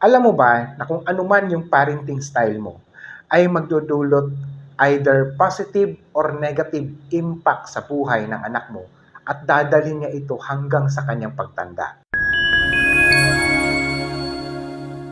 Alam mo ba na kung ano man yung parenting style mo ay magdudulot either positive or negative impact sa buhay ng anak mo at dadalhin niya ito hanggang sa kanyang pagtanda.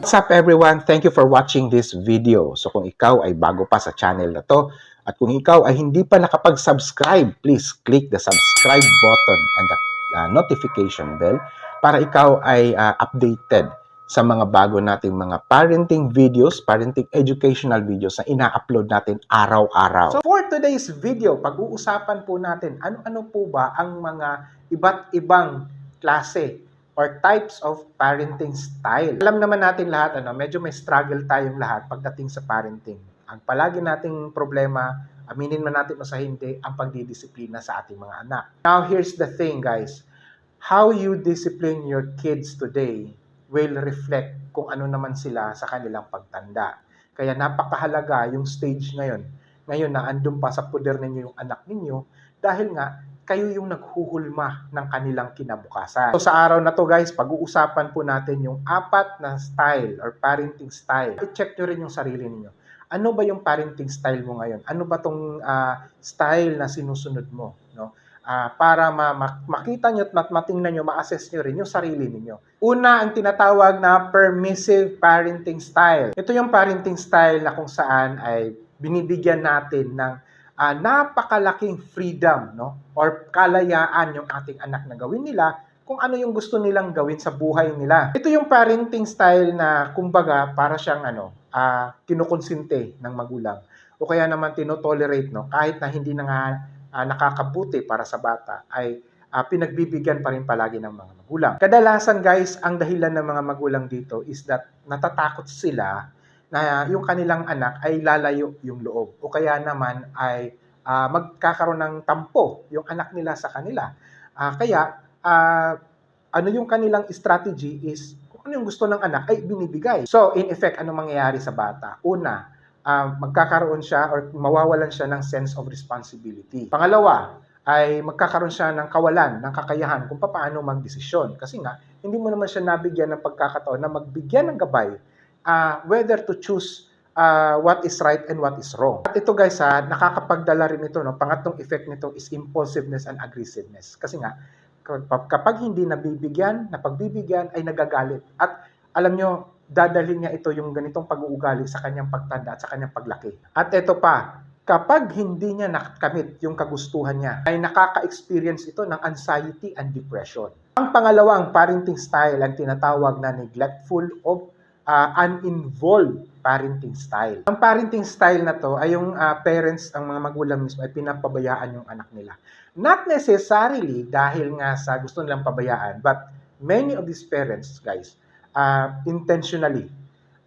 What's up everyone? Thank you for watching this video. So kung ikaw ay bago pa sa channel na to at kung ikaw ay hindi pa nakapag-subscribe, please click the subscribe button and the uh, notification bell para ikaw ay uh, updated sa mga bago nating mga parenting videos, parenting educational videos na ina-upload natin araw-araw. So for today's video, pag-uusapan po natin ano-ano po ba ang mga iba't ibang klase or types of parenting style. Alam naman natin lahat, ano, medyo may struggle tayong lahat pagdating sa parenting. Ang palagi nating problema, aminin man natin o sa hindi, ang pagdidisiplina sa ating mga anak. Now, here's the thing, guys. How you discipline your kids today will reflect kung ano naman sila sa kanilang pagtanda. Kaya napakahalaga yung stage ngayon. Ngayon na andun pa sa puder ninyo yung anak ninyo dahil nga kayo yung naghuhulma ng kanilang kinabukasan. So sa araw na to guys, pag-uusapan po natin yung apat na style or parenting style. I-check nyo rin yung sarili ninyo. Ano ba yung parenting style mo ngayon? Ano ba tong uh, style na sinusunod mo? Uh, para ma- makita nyo at matingnan nyo, ma-assess nyo rin yung sarili ninyo. Una, ang tinatawag na permissive parenting style. Ito yung parenting style na kung saan ay binibigyan natin ng uh, napakalaking freedom no? or kalayaan yung ating anak na gawin nila kung ano yung gusto nilang gawin sa buhay nila. Ito yung parenting style na kumbaga para siyang ano, uh, kinukonsinte ng magulang o kaya naman tinotolerate no kahit na hindi na nga uh, nakakabuti para sa bata ay uh, pinagbibigyan pa rin palagi ng mga magulang. Kadalasan guys, ang dahilan ng mga magulang dito is that natatakot sila na yung kanilang anak ay lalayo yung loob o kaya naman ay uh, magkakaroon ng tampo yung anak nila sa kanila. Uh, kaya uh, ano yung kanilang strategy is kung ano yung gusto ng anak ay binibigay. So in effect, ano mangyayari sa bata? Una, uh, magkakaroon siya or mawawalan siya ng sense of responsibility. Pangalawa, ay magkakaroon siya ng kawalan, ng kakayahan kung paano magdesisyon. Kasi nga, hindi mo naman siya nabigyan ng pagkakataon na magbigyan ng gabay uh, whether to choose uh, what is right and what is wrong. At ito guys, ha, nakakapagdala rin ito, no? pangatlong effect nito is impulsiveness and aggressiveness. Kasi nga, kapag hindi nabibigyan, napagbibigyan, ay nagagalit. At alam nyo, dadalhin niya ito yung ganitong pag-uugali sa kanyang pagtanda at sa kanyang paglaki. At ito pa, kapag hindi niya nakamit yung kagustuhan niya, ay nakaka-experience ito ng anxiety and depression. Ang pangalawang parenting style ang tinatawag na neglectful of uh, uninvolved parenting style. Ang parenting style na to ay yung uh, parents, ang mga magulang mismo ay pinapabayaan yung anak nila. Not necessarily dahil nga sa gusto nilang pabayaan, but many of these parents, guys, uh, intentionally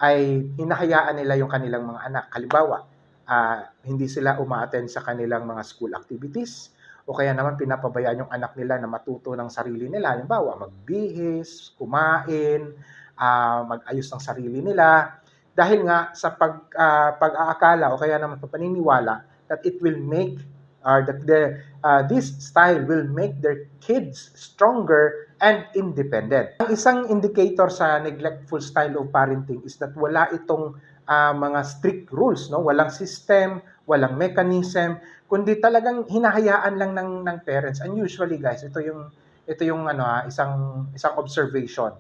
ay hinahayaan nila yung kanilang mga anak. Halimbawa, uh, hindi sila uma-attend sa kanilang mga school activities o kaya naman pinapabayaan yung anak nila na matuto ng sarili nila. Halimbawa, magbihis, kumain, uh, mag-ayos ng sarili nila. Dahil nga sa pag, uh, pag-aakala o kaya naman paniniwala that it will make or that the, uh, this style will make their kids stronger and independent. Ang isang indicator sa neglectful style of parenting is that wala itong uh, mga strict rules, no? Walang system, walang mechanism, kundi talagang hinahayaan lang ng ng parents. And usually, guys, ito yung ito yung ano ha, isang isang observation.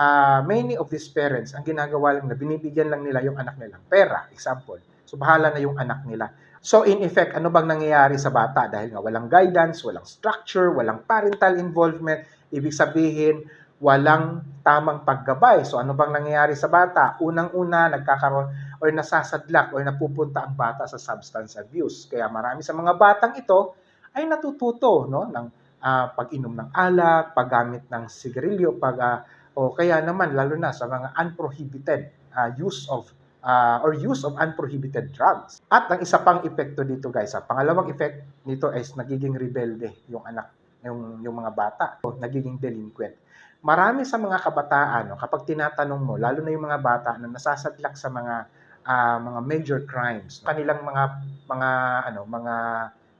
Uh, many of these parents, ang ginagawa lang na binibigyan lang nila yung anak nila pera, example. So bahala na yung anak nila. So in effect, ano bang nangyayari sa bata? Dahil nga walang guidance, walang structure, walang parental involvement, ibig sabihin, walang tamang paggabay. So ano bang nangyayari sa bata? Unang-una, nagkakaroon or nasasadlak or napupunta ang bata sa substance abuse. Kaya marami sa mga batang ito ay natututo no ng uh, pag-inom ng alak, paggamit ng sigarilyo, pag uh, o kaya naman lalo na sa mga unprohibited uh, use of uh, or use of unprohibited drugs. At ang isa pang epekto dito guys, ha, pangalawang effect nito is nagiging rebelde yung anak, yung, yung mga bata, o nagiging delinquent. Marami sa mga kabataan, no, kapag tinatanong mo, lalo na yung mga bata na nasasadlak sa mga uh, mga major crimes, kanilang mga mga ano, mga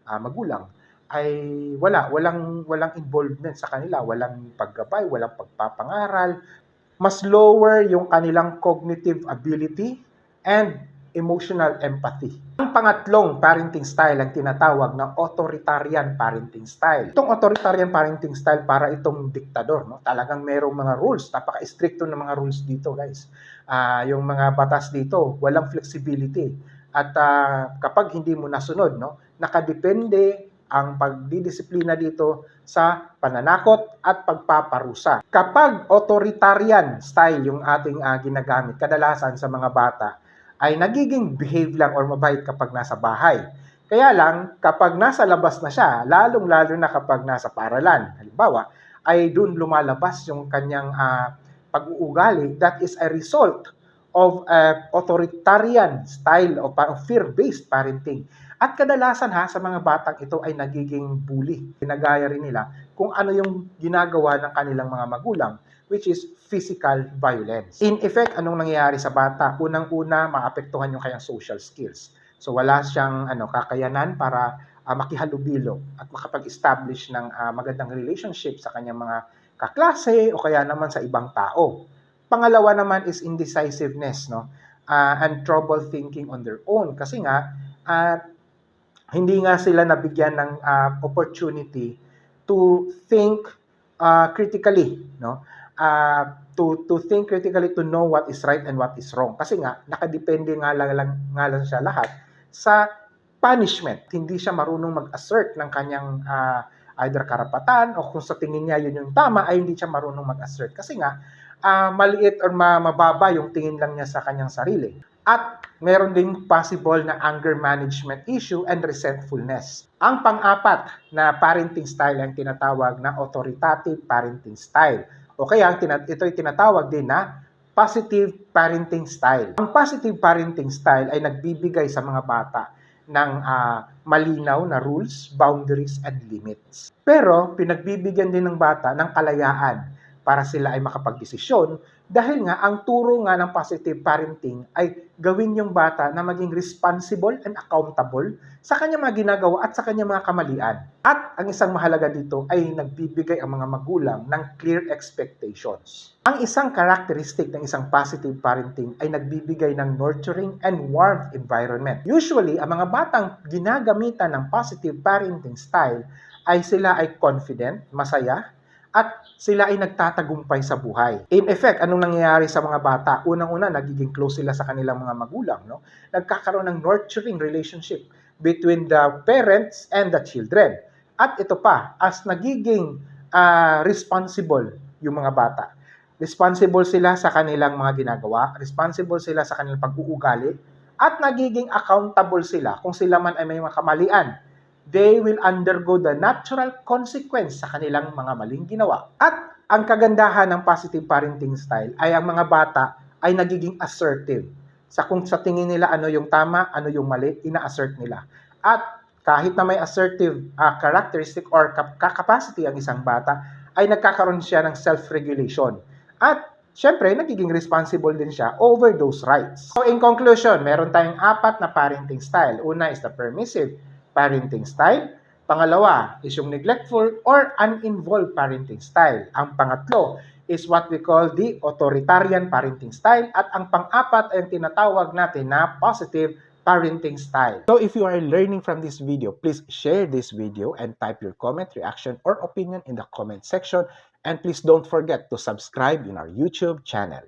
uh, magulang ay wala, walang walang involvement sa kanila, walang paggabay, walang pagpapangaral, mas lower yung kanilang cognitive ability and emotional empathy. Ang pangatlong parenting style ang tinatawag na authoritarian parenting style. Itong authoritarian parenting style para itong diktador, no? Talagang merong mga rules, napaka-stricto ng mga rules dito, guys. Ah, yung mga batas dito, walang flexibility. At ah, kapag hindi mo nasunod, no, nakadepende ang pagdidisiplina dito sa pananakot at pagpaparusa. Kapag authoritarian style yung ating ah, ginagamit, kadalasan sa mga bata, ay nagiging behave lang or mabait kapag nasa bahay. Kaya lang, kapag nasa labas na siya, lalong-lalo na kapag nasa paralan, halimbawa, ay doon lumalabas yung kanyang ah, pag-uugali that is a result of a authoritarian style of fear-based parenting. At kadalasan ha, sa mga batang ito ay nagiging bully. Ginagaya rin nila kung ano yung ginagawa ng kanilang mga magulang, which is physical violence. In effect, anong nangyayari sa bata? Unang-una, maapektuhan yung kanyang social skills. So wala siyang ano, kakayanan para ah, makihalubilo at makapag-establish ng ah, magandang relationship sa kanyang mga kaklase o kaya naman sa ibang tao. Pangalawa naman is indecisiveness, no? Ah, and trouble thinking on their own. Kasi nga, ah, hindi nga sila nabigyan ng ah, opportunity to think ah, critically, no? Ah, to to think critically to know what is right and what is wrong. Kasi nga nakadepende nga lang, lang nga lang siya lahat sa punishment. Hindi siya marunong mag-assert ng kanyang ah, either karapatan o kung sa tingin niya yun yung tama ay hindi siya marunong mag-assert. Kasi nga ah, maliit or ma- mababa yung tingin lang niya sa kanyang sarili. At meron din possible na anger management issue and resentfulness. Ang pang-apat na parenting style ang tinatawag na authoritative parenting style. O kaya ito ay tinatawag din na positive parenting style. Ang positive parenting style ay nagbibigay sa mga bata ng ah, malinaw na rules, boundaries, and limits. Pero pinagbibigyan din ng bata ng kalayaan para sila ay makapagdesisyon dahil nga ang turo nga ng positive parenting ay gawin yung bata na maging responsible and accountable sa kanyang mga ginagawa at sa kanyang mga kamalian. At ang isang mahalaga dito ay nagbibigay ang mga magulang ng clear expectations. Ang isang characteristic ng isang positive parenting ay nagbibigay ng nurturing and warmth environment. Usually, ang mga batang ginagamitan ng positive parenting style ay sila ay confident, masaya, at sila ay nagtatagumpay sa buhay. In effect, anong nangyayari sa mga bata? Unang-una, nagiging close sila sa kanilang mga magulang. No? Nagkakaroon ng nurturing relationship between the parents and the children. At ito pa, as nagiging ah, responsible yung mga bata. Responsible sila sa kanilang mga ginagawa, responsible sila sa kanilang pag-uugali, at nagiging accountable sila kung sila man ay may mga kamalian they will undergo the natural consequence sa kanilang mga maling ginawa. At ang kagandahan ng positive parenting style ay ang mga bata ay nagiging assertive. Sa kung sa tingin nila ano yung tama, ano yung mali, ina-assert nila. At kahit na may assertive ah, characteristic or cap- capacity ang isang bata, ay nagkakaroon siya ng self-regulation. At syempre, nagiging responsible din siya over those rights. So in conclusion, meron tayong apat na parenting style. Una is the permissive parenting style. Pangalawa is yung neglectful or uninvolved parenting style. Ang pangatlo is what we call the authoritarian parenting style. At ang pang-apat ay yung tinatawag natin na positive parenting style. So if you are learning from this video, please share this video and type your comment, reaction, or opinion in the comment section. And please don't forget to subscribe in our YouTube channel.